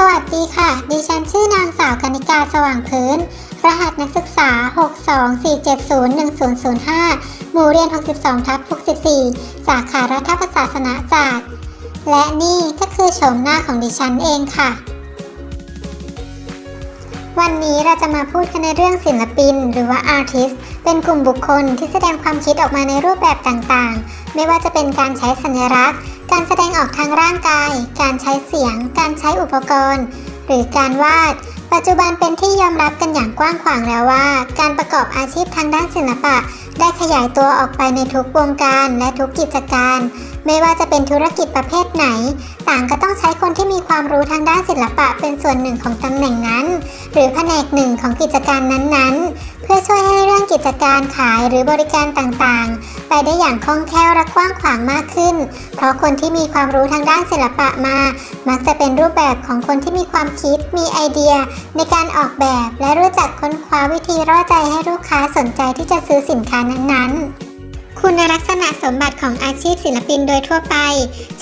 สวัสดีค่ะ ดิฉันชื่อนางสาวกนิกาสว่างพื้น รหัสนักศึกษา 624701005 หมู่เรียน 62ทับ64 สาขารัฐประศาสนศาสตร์ และนี่ก็คือโฉมหน้าของดิฉันเองค่ะ วันนี้เราจะมาพูดกันในเรื่องศิลปินหรือว่า artist เป็นกลุ่มบุคคลที่แสดงความคิดออกมาในรูปแบบต่างๆ ไม่ว่าจะเป็นการใช้สัญลักษณ์ การแสดงออกทางร่างกาย การใช้เสียง การใช้อุปกรณ์ หรือการวาด ปัจจุบันเป็นที่ยอมรับกันอย่างกว้างขวางแล้วว่า การประกอบอาชีพทางด้านศิลปะ ได้ขยายตัวออกไปในทุกวงการและทุกกิจการไม่ว่าจะเป็นธุรกิจประเภทไหน ต่างก็ต้องใช้คนที่มีความรู้ทางด้านศิลปะเป็นส่วนหนึ่งของตำแหน่งนั้น หรือแผนกหนึ่งของกิจการนั้นๆ เพื่อช่วยให้เรื่องกิจการขายหรือบริการต่างๆ ไปได้อย่างคล่องแคล่วและกว้างขวางมากขึ้น เพราะคนที่มีความรู้ทางด้านศิลปะมา มักจะเป็นรูปแบบของคนที่มีความคิด มีไอเดีย ในการออกแบบและรู้จักค้นคว้าวิธีร่อใจให้ลูกค้าสนใจที่จะซื้อสินค้านั้นๆ คุณลักษณะสมบัติของอาชีพศิลปินโดยทั่วไป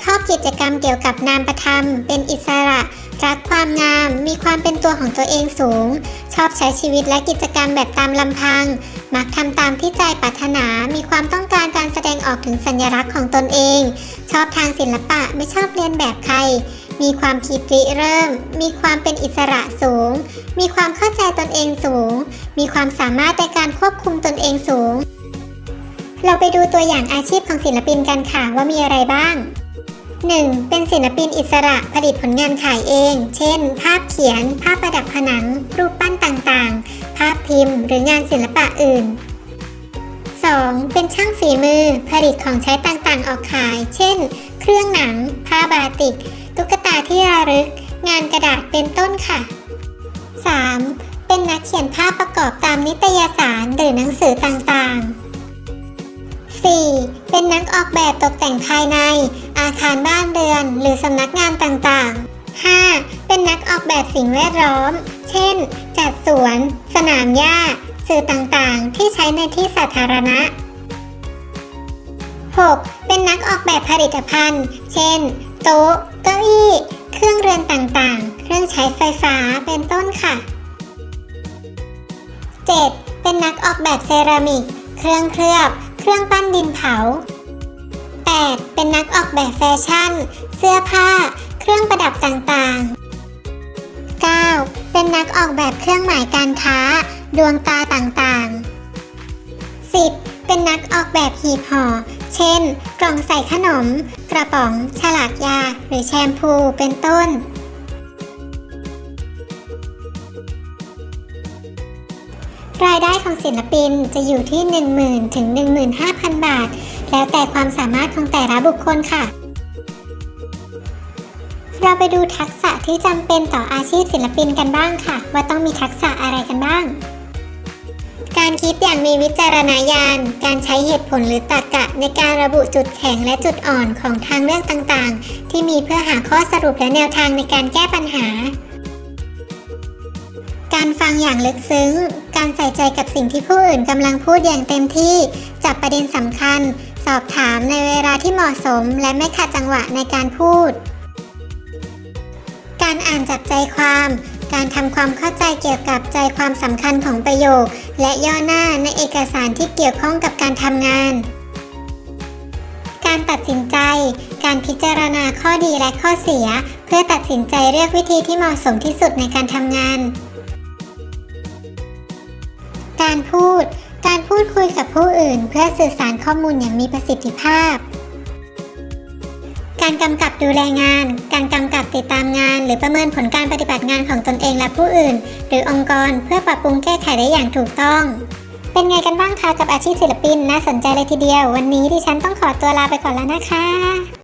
ชอบกิจกรรมเกี่ยวกับนามประธรรม เป็นอิสระ รักความงาม มีความเป็นตัวของตัวเองสูง ชอบใช้ชีวิตและกิจกรรมแบบตามลำพัง มักทำตามที่ใจปรารถนา มีความต้องการการแสดงออกถึงสัญลักษณ์ของตนเอง ชอบทางศิลปะไม่ชอบเรียนแบบใคร มีความคิดริเริ่ม มีความเป็นอิสระสูง มีความเข้าใจตนเองสูง มีความสามารถในการควบคุมตนเองสูง เราไปดูตัวอย่างอาชีพของศิลปินกันค่ะว่ามีอะไรบ้าง 1. เป็นศิลปินอิสระผลิตผลงานขายเอง เช่น ภาพเขียน ภาพประดับผนัง รูปปั้นต่างๆ ภาพพิมพ์ หรืองานศิลปะอื่น 2. เป็นช่างฝีมือ ผลิตของใช้ต่างๆ ออกขาย เช่น เครื่องหนัง ผ้าบาติก ตุ๊กตาที่ระลึก งานกระดาษเป็นต้นค่ะ 3. เป็นนักเขียนภาพประกอบตามนิตยสารหรือหนังสือต่างๆ 4. เป็นนักออกแบบตกแต่งภายใน อาคารบ้านเรือน หรือสำนักงานต่างๆ 5. เป็นนักออกแบบสิ่งแวดล้อม เช่น จัดสวน สนามหญ้า สื่อต่างๆ ที่ใช้ในที่สาธารณะ 6. เป็นนักออกแบบผลิตภัณฑ์ เช่น โต๊ะ เก้าอี้ เครื่องเรือนต่างๆ เครื่องใช้ไฟฟ้า เป็นต้นค่ะ 7. เป็นนักออกแบบเซรามิก เครื่องเคลือบ เครื่องปั้นดินเผา 8. เป็นนักออกแบบแฟชั่น เสื้อผ้า เครื่องประดับต่างๆ 9. เป็นนักออกแบบเครื่องหมายการค้า ดวงตาต่างๆ 10. เป็นนักออกแบบหีบห่อ เช่น กล่องใส่ขนม กระป๋อง ฉลากยา หรือแชมพู เป็นต้น รายได้ของศิลปินจะอยู่ที่ 10,000 ถึง 15,000 บาท แล้วแต่ความสามารถของแต่ละบุคคลค่ะ เราไปดูทักษะที่จำเป็นต่ออาชีพศิลปินกันบ้างค่ะ ว่าต้องมีทักษะอะไรกันบ้าง การคิดอย่างมีวิจารณญาณ การใช้เหตุผลหรือตรรกะ ในการระบุจุดแข็งและจุดอ่อนของทางเลือกต่างๆ ที่มีเพื่อหาข้อสรุปและแนวทางในการแก้ปัญหา การฟังอย่างลึกซึ้ง การใส่ใจกับสิ่งที่ผู้อื่นกำลังพูดอย่างเต็มที่ จับประเด็นสำคัญ สอบถามในเวลาที่เหมาะสม และไม่ขัดจังหวะในการพูด การอ่านจับใจความ การทำความเข้าใจเกี่ยวกับใจความสำคัญของประโยค และย่อหน้าในเอกสารที่เกี่ยวข้องกับการทำงาน การตัดสินใจ การพิจารณาข้อดีและข้อเสีย เพื่อตัดสินใจเลือกวิธีที่เหมาะสมที่สุดในการทำงาน การพูด การพูดคุยกับผู้อื่น เพื่อสื่อสารข้อมูลอย่างมีประสิทธิภาพ การกำกับดูแลงาน การกำกับติดตามงาน หรือประเมินผลการปฏิบัติงานของตนเองและผู้อื่น หรือองค์กรเพื่อปรับปรุงแก้ไขได้อย่างถูกต้องเป็นไงกันบ้างคะกับอาชีพศิลปินน่าสนใจเลยทีเดียว วันนี้ดิฉันต้องขอตัวลาไปก่อนแล้วนะคะ